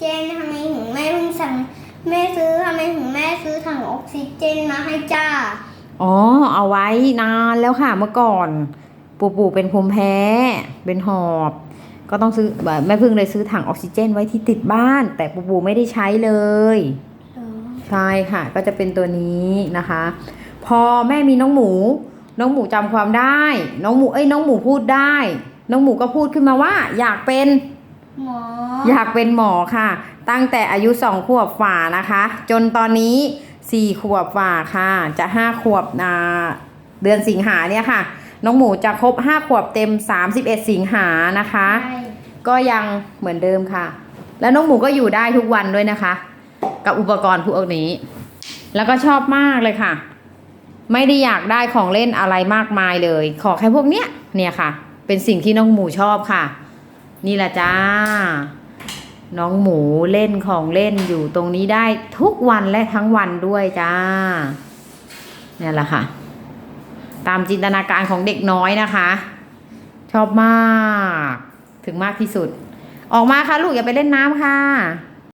เจนทำไมถึงแม่เพิ่งสั่งแม่ซื้อทำไมถึงแม่ซื้อถังออกซิเจนมาให้จ้า อ๋อ เอาไว้นานแล้วค่ะเมื่อก่อน ปู่ปู่เป็นภูมิแพ้ เป็นหอบ ก็ต้องซื้อแบบแม่พึ่งเลยซื้อถังออกซิเจน ไว้ที่ติดบ้าน แต่ปู่ปู่ไม่ได้ใช้เลยใช่ค่ะ ก็จะเป็นตัวนี้นะคะ พอแม่มีน้องหมู น้องหมูจำความได้ น้องหมูเอ้ยน้องหมูพูดได้ น้องหมูก็พูดขึ้นมาว่า อยากเป็น หมออยากเป็นหมอค่ะ ตั้งแต่อายุสองขวบฝ่านะคะ จนตอนนี้สี่ขวบฝ่าค่ะ จะห้าขวบนาเดือนสิงหาเนี่ยค่ะ น้องหมูจะครบห้าขวบเต็ม31สิงหานะคะ ใช่ก็ยังเหมือนเดิมค่ะ แล้วน้องหมูก็อยู่ได้ทุกวันด้วยนะคะ กับอุปกรณ์พวกนี้ แล้วก็ชอบมากเลยค่ะ ไม่ได้อยากได้ของเล่นอะไรมากมายเลย ขอแค่พวกเนี้ยเนี่ยค่ะ เป็นสิ่งที่น้องหมูชอบค่ะ นี่แหละจ้า น้องหมูเล่นของเล่นอยู่ตรงนี้ได้ทุกวันและทั้งวันด้วยจ้าเนี่ยแหละค่ะ ตามจินตนาการของเด็กน้อยนะคะ ชอบมาก ถึงมากที่สุด ออกมาค่ะลูกอย่าไปเล่นน้ำค่ะ